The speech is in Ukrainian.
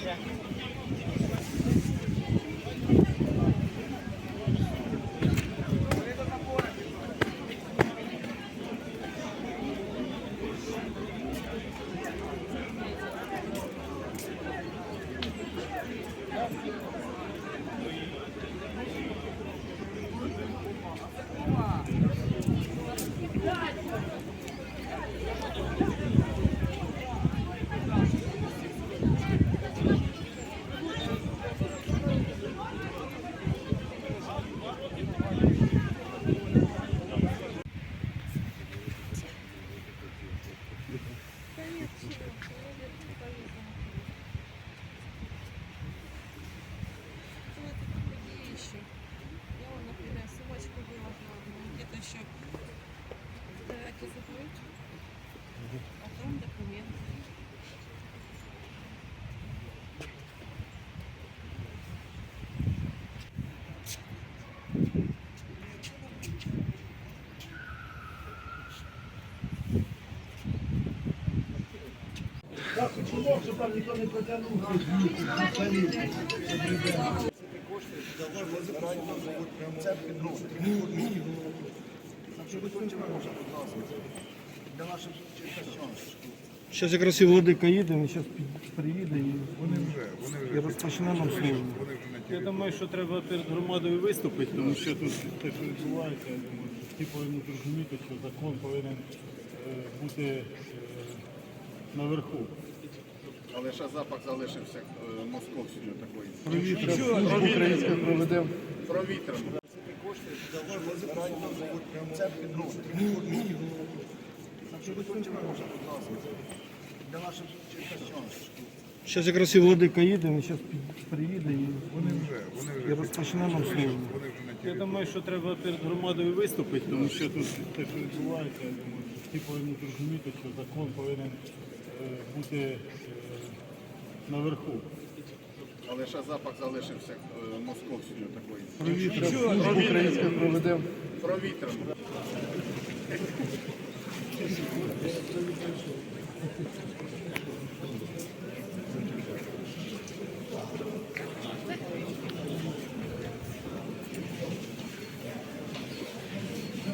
siya. やっぱり。Там ніхто не протягнув. Зараз якраз і Владика їде, він зараз приїде і, Вони вже, вони вже, розпочне нам службу. Я думаю, що треба перед громадою виступити, тому що тут що відбувається, всі повинні зрозуміти, що закон повинен е, бути е, наверху. Але ще запах залишився е, службу українську проведемо. Провітряно. Зараз якраз і Владика їде, він зараз приїде і, Вони вже, вони і вже, розпочне нам службу. Я думаю, що треба перед громадою виступити, тому що тут те, що відбувається, я думаю, всі повинні зрозуміти, що закон повинен е, бути е, наверху. Але ще запах залишився московською такою. Провітром. Українську проведемо. Провітряно.